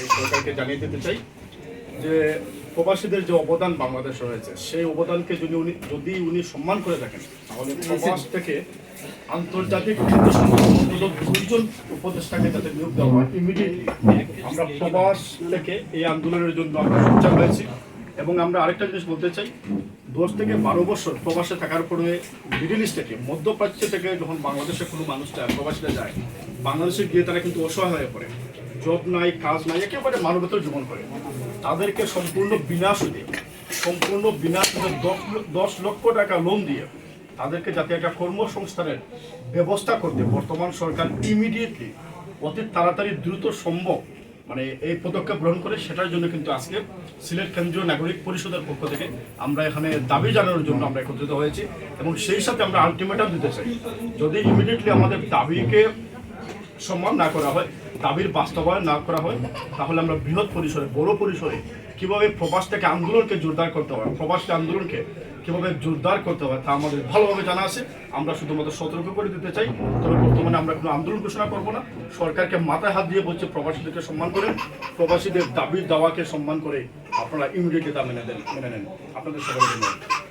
এই সরকারকে জানিয়ে দিতে চাই যে প্রবাসীদের যে অবদান বাংলাদেশ রয়েছে সেই অবদানকে যদি উনি যদি উনি সম্মান করে থাকেন তাহলে প্রবাস থেকে আন্তর্জাতিক দুইজন উপদেষ্টাকে যাতে নিয়োগ দেওয়া হয় ইমিডিয়েটলি আমরা প্রবাস থেকে এই আন্দোলনের জন্য আমরা সোচ্চার হয়েছি। এবং আমরা আরেকটা জিনিস বলতে চাই দশ থেকে বারো বছর প্রবাসে থাকার পরে মিডিল ইস্ট থেকে মধ্যপ্রাচ্য থেকে যখন বাংলাদেশে কোনো মানুষটা প্রবাসীরা যায় বাংলাদেশে গিয়ে তারা কিন্তু অসহায় হয়ে পড়ে। জব নাই, কাজ নাই, একেবারে মানবতার জীবন করে। তাদেরকে সম্পূর্ণ বিনা সুদে সম্পূর্ণ বিনা সুদে দশ লক্ষ টাকা লোন দিয়ে তাদেরকে যাতে একটা কর্মসংস্থানের ব্যবস্থা করতে বর্তমান সরকার ইমিডিয়েটলি অতি তাড়াতাড়ি দ্রুত সম্ভব মানে এই পদক্ষেপ গ্রহণ করে, সেটার জন্য কিন্তু আজকে সিলেট কেন্দ্রীয় নাগরিক পরিষদের পক্ষ থেকে আমরা এখানে দাবি জানানোর জন্য আমরা একত্রিত হয়েছি এবং সেই সাথে আমরা আলটিমেটাম দিতে চাই। যদি ইমিডিয়েটলি আমাদের দাবিকে সম্মান না করা হয় দাবির বাস্তবায়ন না করা হয়, তাহলে আমরা বৃহৎ পরিসরে, বড় পরিসরে কীভাবে প্রবাস থেকে আন্দোলনকে জোরদার করতে হয় প্রবাসী আন্দোলনকে কীভাবে জোরদার করতে হয় তা আমাদের ভালোভাবে জানা আছে। আমরা শুধুমাত্র সতর্ক করে দিতে চাই, তবে বর্তমানে আমরা কোনো আন্দোলন ঘোষণা করব না। সরকারকে মাথায় হাত দিয়ে বলছে, প্রবাসীদেরকে সম্মান করেন প্রবাসীদের দাবির দাওয়াকে সম্মান করে আপনারা ইমিডিয়েটলি তা মেনে দেন মেনে নেন। আপনাদের সবাই ধন্যবাদ।